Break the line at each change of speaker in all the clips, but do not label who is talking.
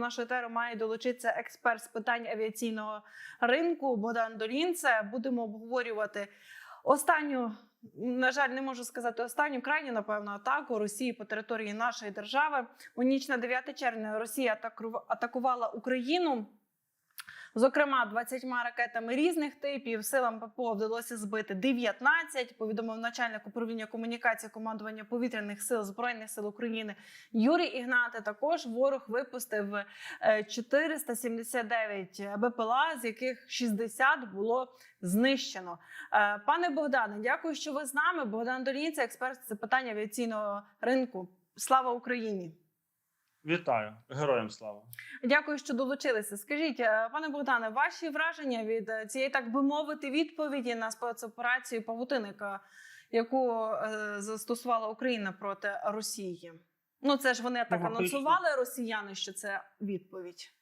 нашого етеру має долучитися експерт з питань авіаційного ринку Богдан Долінце. Будемо обговорювати останню, на жаль, не можу сказати останню крайню, напевно, атаку Росії по території нашої держави. У ніч на 9 червня Росія атаку- атакувала Україну. Зокрема, 20 ракетами різних типів силам ППО вдалося збити 19, Повідомив начальник управління комунікації командування повітряних сил збройних сил України Юрій Ігнати. Також ворог випустив е, 479 БПЛА, з яких 60 було знищено. Е, Пане Богдане, дякую, що ви з нами. Богдан Долінце, експерт з питань авіаційного ринку. Слава Україні!
Вітаю, героям слава.
Дякую, що долучилися. Скажіть, е, пане Богдане, ваші враження від е, цієї, так би мовити, відповіді на спецоперацію Павутинника, яку е, застосувала Україна проти Росії? Ну, це ж вони так
Ну,
анонсували росіяни, що це відповідь.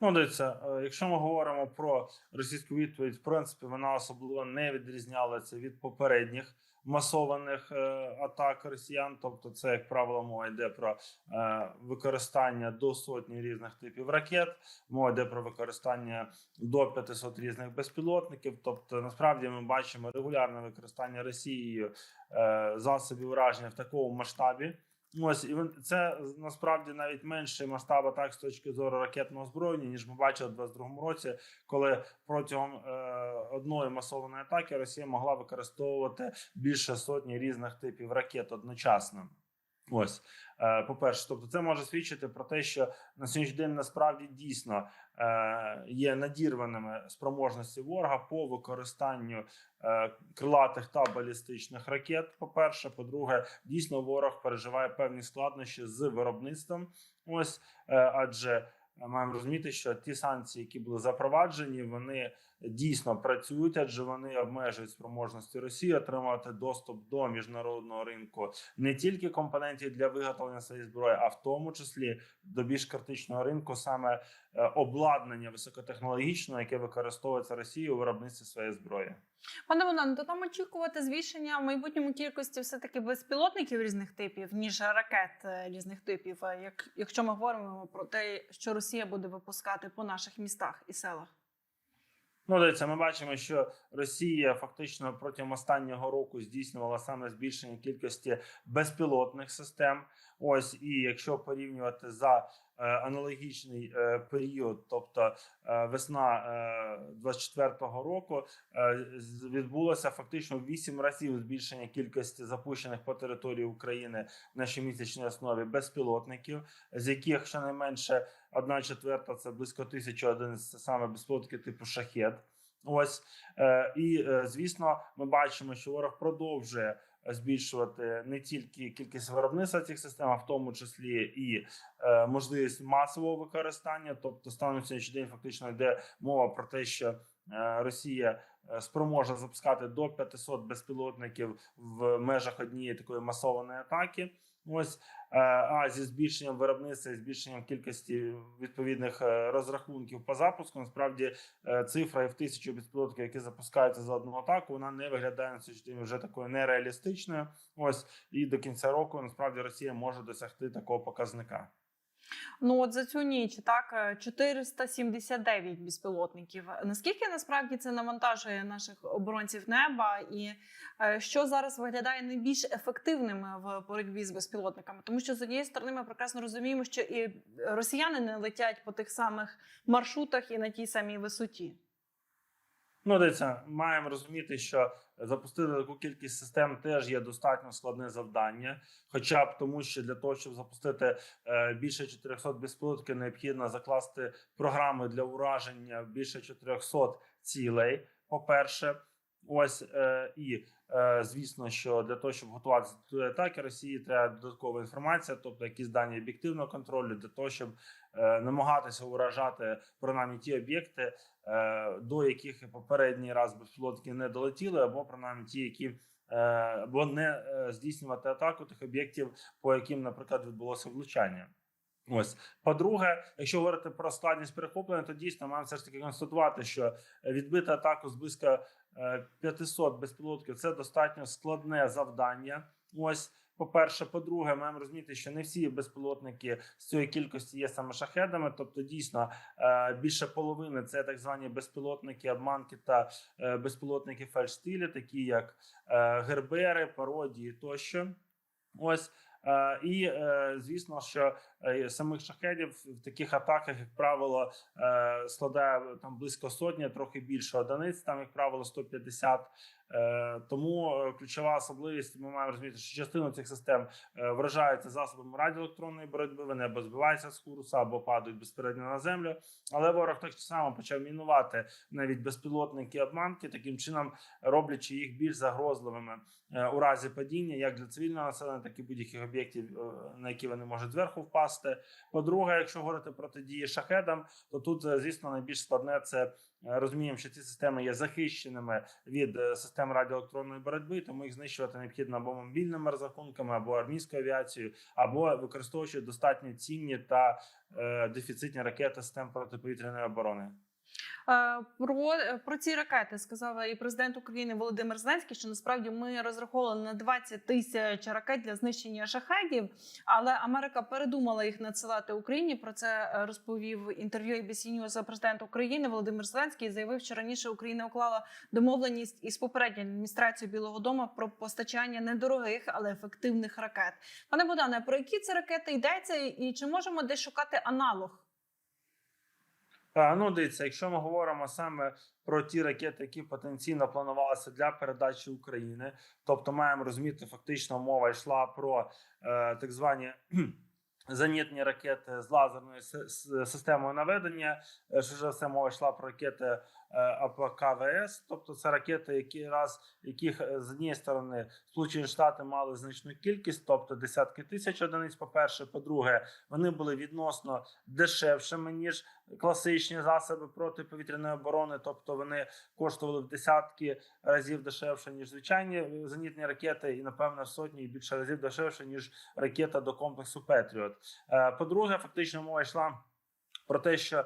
Ну, дивіться, якщо ми говоримо про російську відповідь, в принципі, вона особливо не відрізнялася від попередніх масованих е, атак росіян. Тобто, це, як правило, мова йде про е, використання до сотні різних типів ракет, мова йде про використання до 500 різних безпілотників. Тобто, насправді ми бачимо регулярне використання Росією е, засобів враження в такому масштабі. Ось і це насправді навіть менший масштаб атак з точки зору ракетного озброєння, ніж ми бачили в 22-му році, коли протягом е, одної масованої атаки Росія могла використовувати більше сотні різних типів ракет одночасно. Ось, е, по-перше, тобто, це може свідчити про те, що на сьогоднішній день насправді дійсно є надірваними спроможності ворога по використанню е, крилатих та балістичних ракет. По перше, по-друге, дійсно ворог переживає певні складнощі з виробництвом. Ось е, адже е, маємо розуміти, що ті санкції, які були запроваджені, вони дійсно працюють, адже вони обмежують спроможності Росії отримати доступ до міжнародного ринку не тільки компонентів для виготовлення своєї зброї, а в тому числі до більш критичного ринку, саме е, обладнання високотехнологічного, яке використовується Росією у виробництві своєї зброї.
Пане Богдане, то там очікувати збільшення в майбутньому кількості все таки безпілотників різних типів, ніж ракет е, різних типів. Як якщо ми говоримо про те, що Росія буде випускати по наших містах і селах.
Ну, дивіться, ми бачимо, що Росія фактично протягом останнього року здійснювала саме збільшення кількості безпілотних систем. Ось і якщо порівнювати за е, аналогічний е, період, тобто е, весна е, 24-го року, відбулося фактично в 8 разів збільшення кількості запущених по території України на щомісячній основі безпілотників, з яких щонайменше одна четверта це близько тисячі одиниць це саме безпілотники типу шахет. Ось і звісно, ми бачимо, що ворог продовжує збільшувати не тільки кількість виробництва цих систем, а в тому числі і е, можливість масового використання. Тобто, станом сьогоднішній день фактично йде мова про те, що е, Росія е, спроможна запускати до 500 безпілотників в межах однієї такої масованої атаки. Ось Е, а зі збільшенням виробництва і збільшенням кількості відповідних е, розрахунків по запуску, насправді цифра цифра в тисячу безпілотників, які запускаються за одну атаку, вона не виглядає на сьогоднішній день вже такою нереалістичною. Ось і до кінця року насправді Росія може досягти такого показника.
Ну от за цю ніч так е, 479 безпілотників. Наскільки насправді це навантажує наших оборонців неба, і е, що зараз виглядає найбільш ефективним в боротьбі з безпілотниками? Тому що з однієї сторони ми прекрасно розуміємо, що і росіяни не летять по тих самих маршрутах і на тій самій висоті.
Ну, дивіться, маємо розуміти, що запустити таку кількість систем теж є достатньо складне завдання. Хоча б тому, що для того, щоб запустити е, більше 400 безпілотників, необхідно закласти програми для ураження більше 400 цілей. По-перше, ось е, і е, звісно, що для того, щоб готуватися до атаки Росії, треба додаткова інформація, тобто якісь дані об'єктивного контролю, для того, щоб намагатися уражати принаймні ті об'єкти, е, до яких попередній раз безпілотники не долетіли, або принаймні ті, які е, або не е, здійснювати атаку тих об'єктів, по яким, наприклад, відбулося влучання. Ось по-друге, якщо говорити про складність перехоплення, то дійсно маємо все ж таки констатувати, що відбити атаку з близько е, 500 безпілотків це достатньо складне завдання. Ось По-перше, по-друге, маємо розуміти, що не всі безпілотники з цієї кількості є саме шахедами. Тобто, дійсно, е, більше половини це так звані безпілотники, обманки та е, безпілотники фальшстилі, такі як е, гербери, пародії тощо. Ось. І звісно, що самих шахедів в таких атаках, як правило, складає там близько сотні, трохи більше одиниць, там, як правило, 150. Е, Тому е, ключова особливість ми маємо розуміти, що частину цих систем е, вражаються засобами радіоелектронної боротьби. Вони або збиваються з курсу, або падають безпередньо на землю. Але ворог так само почав мінувати навіть безпілотники обманки, таким чином роблячи їх більш загрозливими у разі падіння, як для цивільного населення, так і будь-яких об'єктів, на які вони можуть зверху впасти. По-друге, якщо говорити про дії шахедам, то тут, звісно, найбільш складне це розуміємо, що ці системи є захищеними від е, систем радіоелектронної боротьби, тому їх знищувати необхідно або мобільними розрахунками, або армійською авіацією, або використовуючи достатньо цінні та е, дефіцитні ракети систем протиповітряної оборони.
Е, Про, про ці ракети сказав і президент України Володимир Зеленський, що насправді ми розраховували на 20 тисяч ракет для знищення шахедів, але Америка передумала їх надсилати Україні. Про це е, розповів інтерв'ю ABC News президент України Володимир Зеленський. Заявив, що раніше Україна уклала домовленість із попередньою адміністрацією Білого Дому про постачання недорогих, але ефективних ракет. Пане Богдане, про які це ракети йдеться, і чи можемо десь шукати аналог?
А, ну, дивіться, якщо ми говоримо саме про ті ракети, які потенційно планувалися для передачі України, тобто маємо розуміти, фактично мова йшла про е, так звані. Зенітні ракети з лазерною системою наведення. Е, Що ж все мова йшла про ракети е, АПКВС, тобто це ракети, які раз яких е, з однієї сторони Сполучені Штати мали значну кількість, тобто десятки тисяч одиниць. По перше, по-друге, вони були відносно дешевшими ніж класичні засоби протиповітряної оборони, тобто вони коштували в десятки разів дешевше ніж звичайні зенітні ракети, і напевно в сотні і більше разів дешевше ніж ракета до комплексу Петріот. Е, По-друге, фактично мова йшла про те, що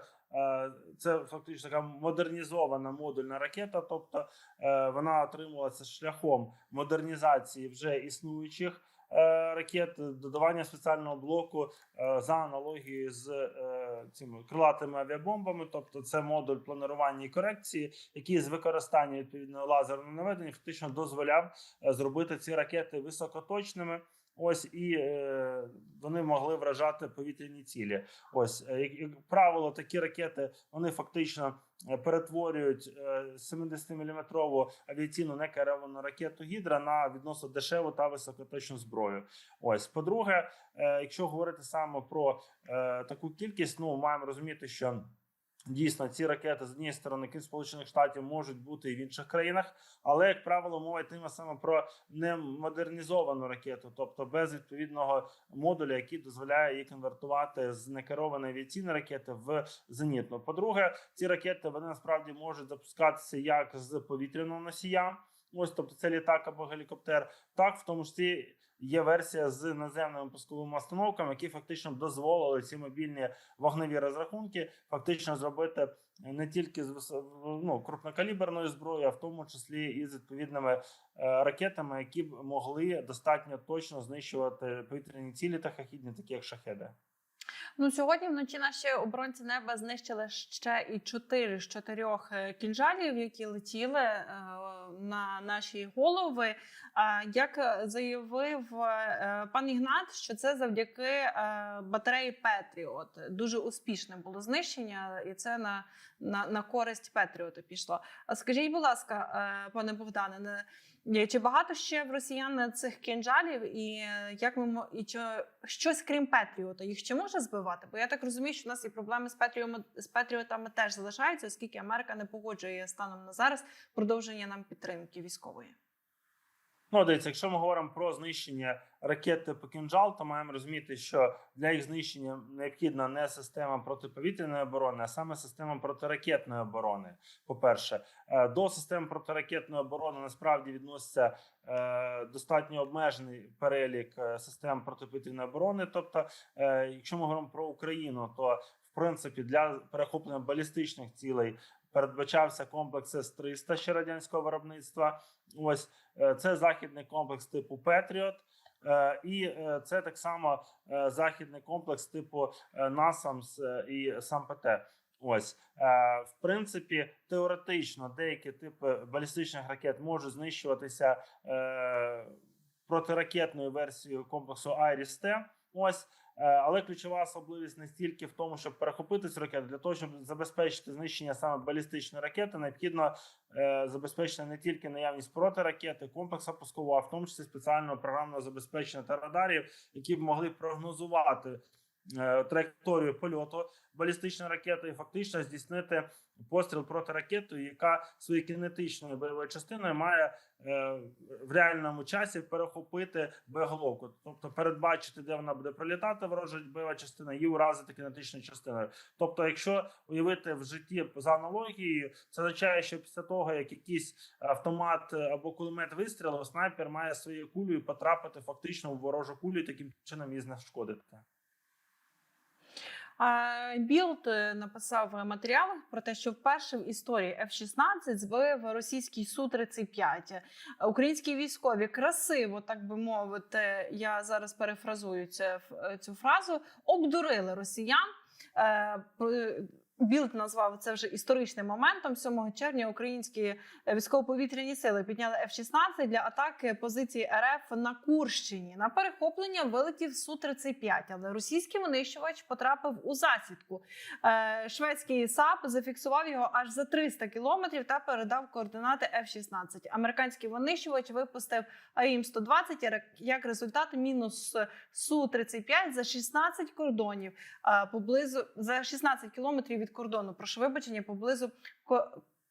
це фактично така модернізована модульна ракета, тобто е, вона отримувалася шляхом модернізації вже існуючих. е, Ракет додавання спеціального блоку е, за аналогією з е, цими крилатими авіабомбами, тобто це модуль планування і корекції, який з використанням відповідного лазерного наведення фактично дозволяв е, зробити ці ракети високоточними. Ось і е, вони могли вражати повітряні цілі. Ось е, як, як правило, такі ракети вони фактично е, перетворюють е, 70-мм авіаційну некеровану ракету Гідра на відносно дешеву та високоточну зброю. Ось, по-друге, е, якщо говорити саме про е, таку кількість, ну маємо розуміти, що. Дійсно, ці ракети з однієї сторони крім сполучених штатів можуть бути і в інших країнах, але як правило, мова йтиме саме про немодернізовану ракету, тобто без відповідного модуля, який дозволяє її конвертувати з некерованої авіаційної ракети в зенітну. По-друге, ці ракети вони насправді можуть запускатися як з повітряного носія. Ось, тобто, це літак або гелікоптер, так в тому числі є версія з наземними пусковими установками, які фактично дозволили ці мобільні вогневі розрахунки фактично зробити не тільки з ну, крупнокаліберною зброєю, а в тому числі і з відповідними е, ракетами, які б могли достатньо точно знищувати повітряні цілі та хахідні, такі як шахеди.
Ну сьогодні вночі наші оборонці неба знищили ще і чотири з чотирьох е, кінжалів, які летіли е, на наші голови. Як е, заявив пан Ігнат, що це завдяки батареї Петріот дуже успішне було знищення, і це на, на, на користь Петріоту пішло. А скажіть, будь ласка, пане Богдане, Чи багато ще в росіян цих кінжалів, і е, як ми і чи щось крім Петріота їх ще може збивати? Бо я так розумію, що в нас і проблеми з Петріотами, з Петріотами теж залишаються, оскільки Америка не погоджує станом на зараз продовження нам підтримки військової.
Ну, дивіться, якщо ми говоримо про знищення ракет типу «Кінжал», то маємо розуміти, що для їх знищення необхідна не система протиповітряної оборони, а саме система протиракетної оборони. По-перше, Е, до систем протиракетної оборони насправді відноситься е, достатньо обмежений перелік е, систем протиповітряної оборони. Тобто, якщо ми говоримо про Україну, то принципі для перехоплення балістичних цілей передбачався комплекс С-300 ще радянського виробництва. Ось е, це західний комплекс типу Петріот. Е, І е, це так само західний комплекс типу НАСАМС і САМПТ. Ось в принципі, теоретично деякі типи балістичних ракет можуть знищуватися протиракетною версією комплексу Айріс-Т. Ось. Е, Але ключова особливість не стільки в тому, щоб перехопити цю ракету, для того, щоб забезпечити знищення саме балістичної ракети, необхідно е, забезпечити не тільки наявність протиракети, комплекса пускового, а в тому числі спеціального програмного забезпечення та радарів, які б могли прогнозувати траєкторію польоту балістичної ракети і фактично здійснити постріл проти ракетою, яка своєю кінетичною бойовою частиною має е, в реальному часі перехопити боєголовку, тобто передбачити, де вона буде пролітати, ворожа бойова частина, і уразити кінетичною частиною. Тобто, якщо уявити в житті за аналогією, це означає, що після того, як якийсь автомат або кулемет вистрілив, снайпер має своєю кулею потрапити фактично в ворожу кулю і таким чином її знешкодити.
Білд е, написав матеріал про те, що вперше в історії F-16 збив російський Су-35. Українські військові красиво, так би мовити, я зараз перефразую це, цю фразу, обдурили росіян. Е, Білд назвав це вже історичним моментом. 7 червня українські військово-повітряні сили підняли F-16 для атаки позиції РФ на Курщині. На перехоплення вилетів Су-35, але російський винищувач потрапив у засідку. Е, Шведський САП зафіксував його аж за 300 кілометрів та передав координати F-16. Американський винищувач випустив АІМ-120, як результат мінус Су-35 за 16 кордонів е, поблизу за 16 кілометрів від кордону. Прошу вибачення поблизу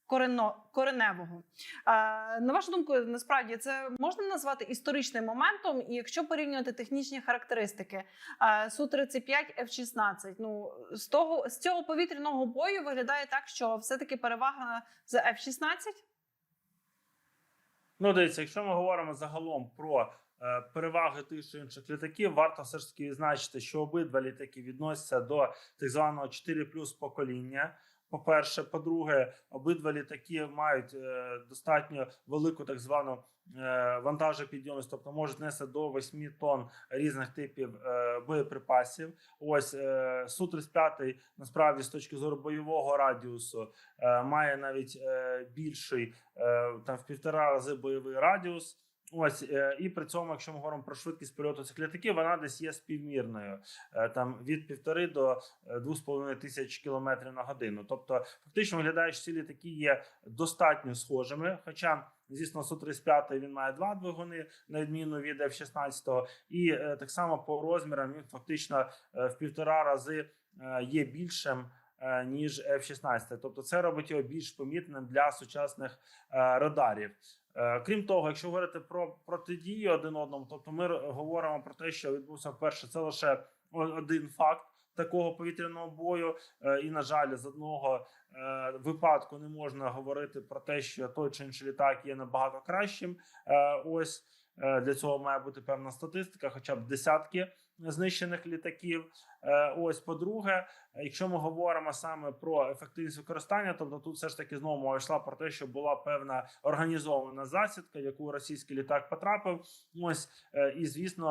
Корено, кореневого. Е, на вашу думку, насправді це можна назвати історичним моментом, і якщо порівнювати технічні характеристики е, су 35 f 16 ну з того з цього повітряного бою виглядає так, що все таки перевага за f 16
Ну, дивіться, якщо ми говоримо загалом про переваги тих чи інших літаків, варто все ж таки відзначити, що обидва літаки відносяться до так званого 4 покоління. По-перше, по-друге, обидва літаки мають е, достатньо велику так звану е, вантажопідйомність, тобто можуть нести до 8 тонн різних типів е, боєприпасів. Ось е, Су-35 насправді з точки зору бойового радіусу е, має навіть е, більший е, там в півтора рази бойовий радіус. Ось е, і при цьому, якщо ми говоримо про швидкість польоту цих літаків, вона десь є співмірною, Е, там від півтори до е, двох з половиною тисяч кілометрів на годину. Тобто, фактично виглядає, що ці літаки є достатньо схожими. Хоча, звісно, су 35 він має два двигуни, на відміну від F-16, і так само по розмірам він фактично в півтора рази є більшим. Е, Ніж F-16. тобто це робить його більш помітним для сучасних е, радарів. Е, Крім того, якщо говорити про протидію один одному, тобто ми говоримо про те, що відбувся вперше, це лише один факт такого повітряного бою. І, на жаль, з одного випадку не можна говорити про те, що той чи інший літак є набагато кращим. Ось для цього має бути певна статистика, хоча б десятки знищених літаків. Е, Ось, по-друге, якщо ми говоримо саме про ефективність використання, тобто тут все ж таки знову мова йшла про те, що була певна організована засідка, в яку російський літак потрапив. Ось е, і звісно,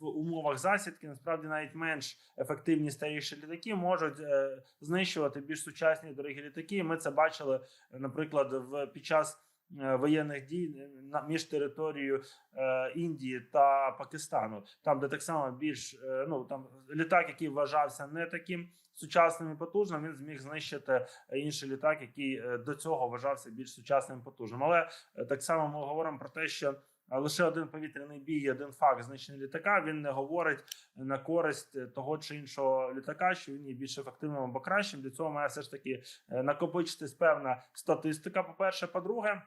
в умовах засідки насправді навіть менш ефективні старіші літаки можуть е, знищувати більш сучасні дорогі літаки. Ми це бачили, наприклад, в під час. Е, Воєнних дій е, між територією е, Індії та Пакистану, там де так само більш ну там літак, який вважався не таким сучасним і потужним, він зміг знищити інший літак, який до цього вважався більш сучасним і потужним. Але так само ми говоримо про те, що лише один повітряний бій, один факт знищення літака. Він не говорить на користь того чи іншого літака, що він є більш ефективним або кращим. Для цього має все ж таки накопичитись певна статистика. По перше, по-друге,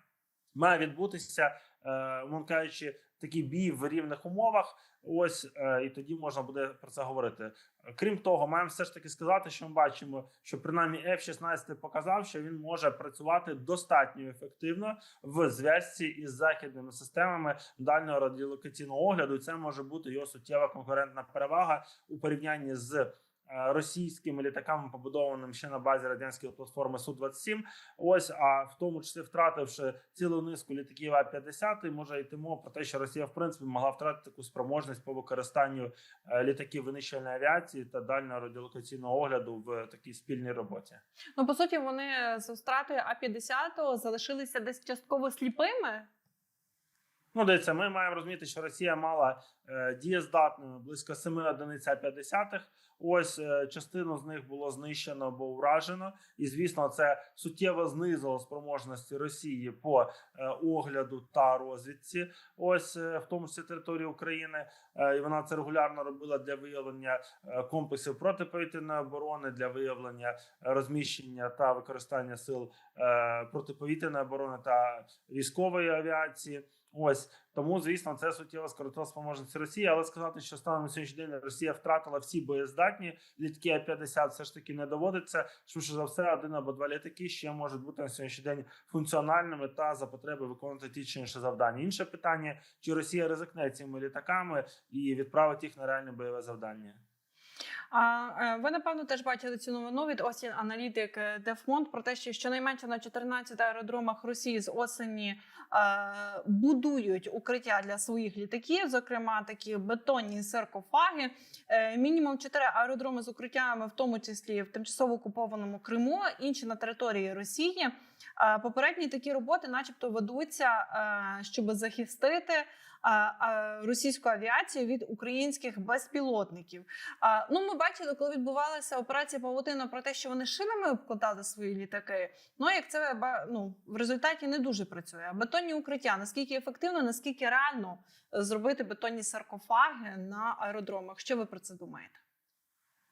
має відбутися, е, умовно кажучи, такий бій в рівних умовах. Ось е, і тоді можна буде про це говорити. Крім того, маємо все ж таки сказати, що ми бачимо, що принаймні F-16 показав, що він може працювати достатньо ефективно в зв'язці із західними системами дальнього радіолокаційного огляду. І Це може бути його суттєва конкурентна перевага у порівнянні з російськими літаками, побудованими ще на базі радянської платформи Су 27 Ось а в тому числі втративши цілу низку літаків А 50 може йти мова про те, що Росія в принципі могла втратити таку спроможність по використанню е, літаків винищувальної авіації та дальнього радіолокаційного огляду в такій спільній роботі.
Ну по суті, вони з втратою А-50 залишилися десь частково сліпими.
Ну, дивіться, ми маємо розуміти, що Росія мала е, дієздатними близько 7 одиниць А-50. Ось е, частину з них було знищено або уражено, і звісно, це суттєво знизило спроможності Росії по е, огляду та розвідці. Ось е, в тому числі території України. І вона це регулярно робила для виявлення комплексів протиповітряної оборони, для виявлення розміщення та використання сил протиповітряної оборони та військової авіації. Ось тому, звісно, це суттєво скоротило спроможності Росії. Але сказати, що станом на сьогоднішній день Росія втратила всі боєздатні літаки А-50 все ж таки не доводиться. Швидше за все, один або два літаки ще можуть бути на сьогоднішній день функціональними та за потреби виконувати ті чи інші завдання. Інше питання: чи Росія ризикне цими літаками і відправить їх на реальне бойове завдання?
А е, ви напевно теж бачили цю новину від осінь аналітик Дефмонт про те, що щонайменше на 14 аеродромах Росії з осені е, будують укриття для своїх літаків, зокрема такі бетонні саркофаги. Е, мінімум 4 аеродроми з укриттями, в тому числі в тимчасово окупованому Криму, інші на території Росії. Е, попередні такі роботи, начебто, ведуться, е, щоб захистити. Російську авіацію від українських безпілотників. Ну, ми бачили, коли відбувалася операція Павутина про те, що вони шинами обкладали свої літаки. Ну, як це ну, в результаті не дуже працює. А бетонні укриття наскільки ефективно, наскільки реально зробити бетонні саркофаги на аеродромах? Що ви про це думаєте?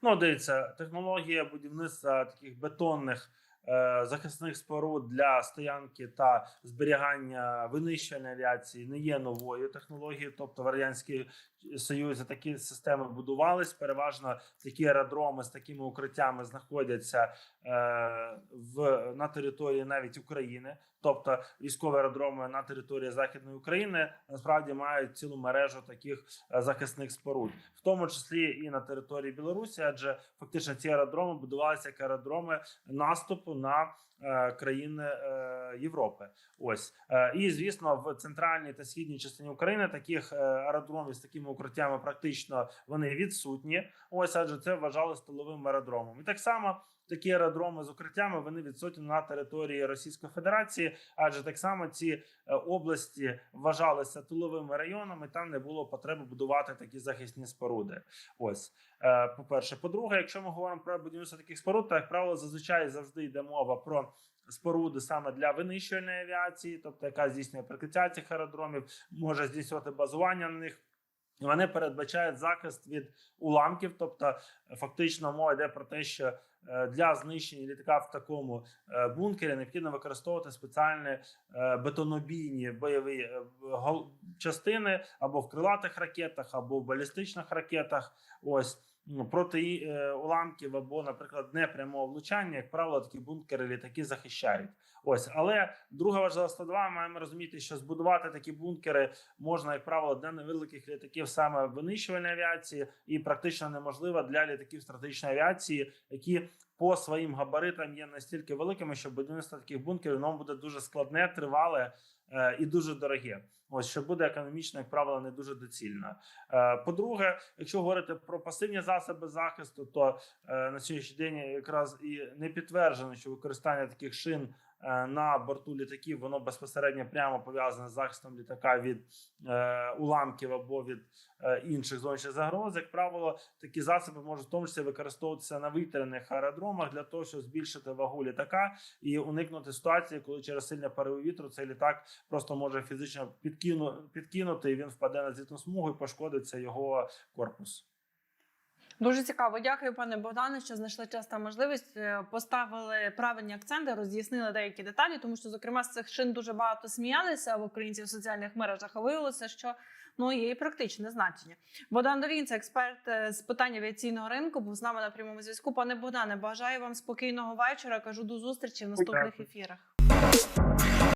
Ну, дивіться, технологія будівництва таких бетонних захисних споруд для стоянки та зберігання винищення авіації не є новою технологією. Тобто в радянській Союзі такі системи будувались. Переважно такі аеродроми з такими укриттями знаходяться е, в на території навіть України. Тобто військові аеродроми на території західної України насправді мають цілу мережу таких е, захисних споруд, в тому числі і на території Білорусі, адже фактично ці аеродроми будувалися як аеродроми наступу на е, країни е, Європи. Ось Е, і звісно, в центральній та східній частині України таких аеродромів з такими укриттями практично вони відсутні. Ось адже це вважали столовим аеродромом. І так само такі аеродроми з укриттями вони відсутні на території Російської Федерації, адже так само ці е, області вважалися тиловими районами. Там не було потреби будувати такі захисні споруди. Ось е, по перше, по-друге, якщо ми говоримо про будівництво таких споруд, то як правило зазвичай завжди йде мова про. Споруди саме для винищувальної авіації, тобто яка здійснює прикриття цих аеродромів, може здійснювати базування на них. Вони передбачають захист від уламків, тобто фактично мова йде про те, що для знищення літака в такому е, бункері необхідно використовувати спеціальні е, бетонобійні бойові е, частини або в крилатих ракетах, або в балістичних ракетах. Ось проти е, уламків або, наприклад, непрямого влучання, як правило, такі бункери літаки захищають. Ось, але друга важлива складова, маємо розуміти, що збудувати такі бункери можна, як правило, для невеликих літаків саме винищувальної авіації, і практично неможливо для літаків стратегічної авіації, які по своїм габаритам є настільки великими, що будівництво таких бункерів воно буде дуже складне, тривале і дуже дороге. Ось що буде економічно, як правило, не дуже доцільно. Е, По-друге, якщо говорити про пасивні засоби захисту, то е, на сьогоднішній день якраз і не підтверджено, що використання таких шин е, на борту літаків воно безпосередньо прямо пов'язане з захистом літака від е, уламків або від е, інших зовнішніх загроз. Як правило, такі засоби можуть в тому числі використовуватися на витряних аеродромах для того, щоб збільшити вагу літака і уникнути ситуації, коли через сильне пориви вітру цей літак просто може фізично підкину, підкинути, і він впаде на зітну смугу і пошкодиться його корпус.
Дуже цікаво. Дякую, пане Богдане, що знайшли час та можливість. е, Поставили правильні акценти, роз'яснили деякі деталі, тому що, зокрема, з цих шин дуже багато сміялися в українців в соціальних мережах. А виявилося, що ну є і практичне значення. Богдан Довін, це експерт е, з питань авіаційного ринку, був з нами на прямому зв'язку. Пане Богдане, бажаю вам спокійного вечора. Кажу до зустрічі в наступних
Дякую.
ефірах.